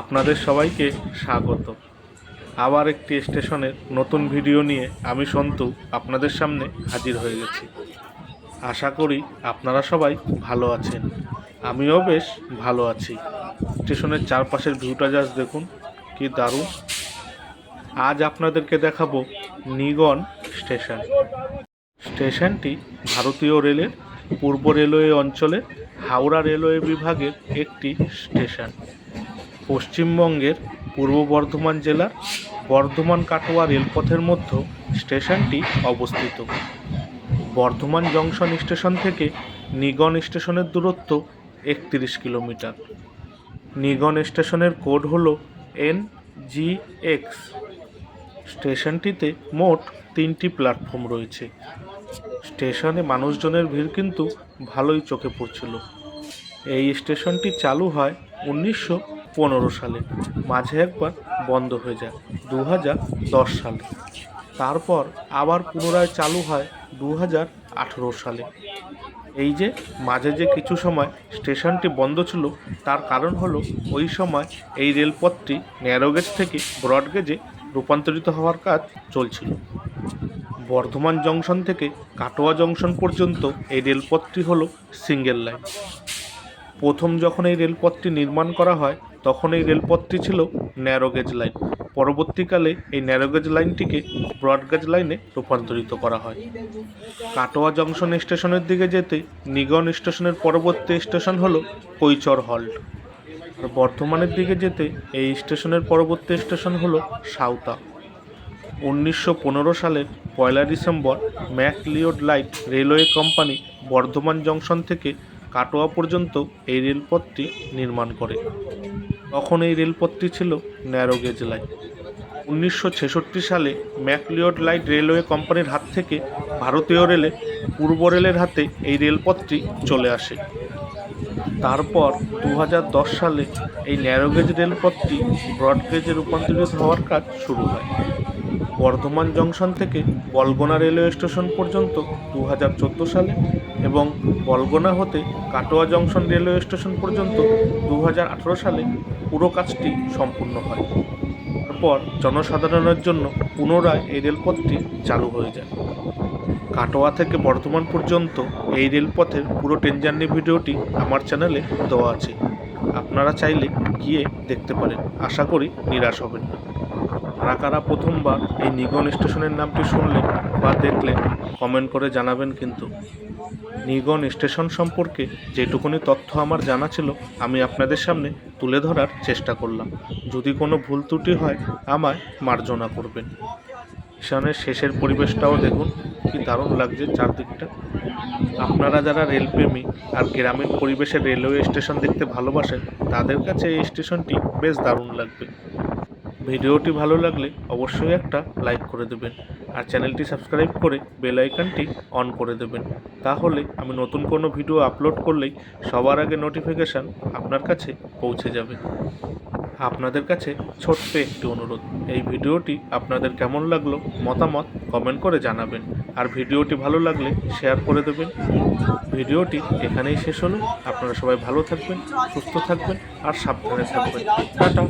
আপনাদের সবাইকে স্বাগত। আবার একটি স্টেশনের নতুন ভিডিও নিয়ে আমি সন্তু আপনাদের সামনে হাজির হয়ে গেছি। আশা করি আপনারা সবাই ভালো আছেন। আমিও বেশ ভালো আছি। স্টেশনের চারপাশের ভিউটা জাস্ট দেখুন, কি দারুণ। আজ আপনাদেরকে দেখাবো নিগন স্টেশন। স্টেশনটি ভারতীয় রেলের পূর্ব রেলওয়ে অঞ্চলে হাওড়া রেলওয়ে বিভাগের একটি স্টেশন। পশ্চিমবঙ্গের পূর্ব বর্ধমান জেলার বর্ধমান কাটোয়া রেলপথের মধ্যে স্টেশনটি অবস্থিত। বর্ধমান জংশন স্টেশন থেকে নিগন স্টেশনের দূরত্ব একত্রিশ কিলোমিটার। নিগন স্টেশনের কোড হল এন জি এক্স। স্টেশনটিতে মোট তিনটি প্ল্যাটফর্ম রয়েছে। স্টেশনে মানুষজনের ভিড় কিন্তু ভালোই চোখে পড়ছিল। এই স্টেশনটি চালু হয় উনিশশো পনেরো সালে। মাঝে একবার বন্ধ হয়ে যায় দু হাজার দশ সালে। তারপর আবার পুনরায় চালু হয় দু হাজার আঠেরো সালে। এই যে মাঝে যে কিছু সময় স্টেশনটি বন্ধ ছিল, তার কারণ হলো ওই সময় এই রেলপথটি ন্যারোগেজ থেকে ব্রডগেজে রূপান্তরিত হওয়ার কাজ চলছিল। বর্ধমান জংশন থেকে কাটোয়া জংশন পর্যন্ত এই রেলপথটি হলো সিঙ্গেল লাইন প্রথম যখন এই রেলপথটি নির্মাণ করা হয় তখন এই রেলপথটি ছিল ন্যারোগেজ লাইন পরবর্তীকালে এই ন্যারোগেজ লাইনটিকে ব্রডগেজ লাইনে রূপান্তরিত করা হয়। কাটোয়া জংশন স্টেশনের দিকে যেতে নিগন স্টেশনের পরবর্তী স্টেশন হলো কৈচর হল্ট আর বর্ধমানের দিকে যেতে এই স্টেশনের পরবর্তী স্টেশন হলো সাউতা। উনিশশো সালের পয়লা December McLeod light railway company Bardhaman junction থেকে কাটোয়া পর্যন্ত এই রেলপথটি নির্মাণ করে। তখন এই রেলপথটি ছিল ন্যারো গেজ লাইন। উনিশশো ছেষট্টি সালে ম্যাকলিওড লাইট রেলওয়ে কোম্পানির হাত থেকে ভারতীয় রেলে পূর্ব রেলের হাতে এই রেলপথটি চলে আসে। তারপর দু হাজার দশ সালে এই ন্যারোগেজ রেলপথটি ব্রডগেজে রূপান্তরিত হওয়ার কাজ শুরু হয়। বর্ধমান জংশন থেকে বলগোনা রেলওয়ে স্টেশন পর্যন্ত দু হাজার চোদ্দ সালে এবং বলগোনা হতে কাটোয়া জংশন রেলওয়ে স্টেশন পর্যন্ত দু হাজার আঠেরো সালে পুরো কাজটি সম্পূর্ণ হয়। তারপর জনসাধারণের জন্য পুনরায় এই রেলপথটি চালু হয়ে যায়। কাটোয়া থেকে বর্ধমান পর্যন্ত এই রেলপথের পুরো ট্রেন জার্নি ভিডিওটি আমার চ্যানেলে দেওয়া আছে। আপনারা চাইলে গিয়ে দেখতে পারেন। আশা করি নিরাশ হবেন না। কারা কারা প্রথমবার এই নিগন স্টেশনের নামটি শুনলেন বা দেখলে কমেন্ট করে জানাবেন কিন্তু। নিগন স্টেশন সম্পর্কে যেটুকুনি তথ্য আমার জানা ছিল, আমি আপনাদের সামনে তুলে ধরার চেষ্টা করলাম। যদি কোনো ভুল ত্রুটি হয়, আমায় মার্জনা করবেন। স্টেশনের শেষের পরিবেশটাও দেখুন, কি দারুণ লাগছে চারদিকটা। আপনারা যারা রেলপ্রেমী আর গ্রামীণ পরিবেশে রেলওয়ে স্টেশন দেখতে ভালোবাসেন, তাদের কাছে এই স্টেশনটি বেশ দারুণ লাগবে। ভিডিওটি ভালো লাগলে অবশ্যই একটা লাইক করে দেবেন আর চ্যানেলটি সাবস্ক্রাইব করে বেল আইকনটি অন করে দেবেন। তাহলে আমি নতুন কোনো ভিডিও আপলোড করলেই সবার আগে নোটিফিকেশান আপনার কাছে পৌঁছে যাবে। আপনাদের কাছে ছোট্ট একটি অনুরোধ, এই ভিডিওটি আপনাদের কেমন লাগল মতামত কমেন্ট করে জানাবেন আর ভিডিওটি ভালো লাগলে শেয়ার করে দেবেন। ভিডিওটি এখানেই শেষ হলো। আপনারা সবাই ভালো থাকবেন, সুস্থ থাকবেন আর সাবধানে থাকবেন। টাটা।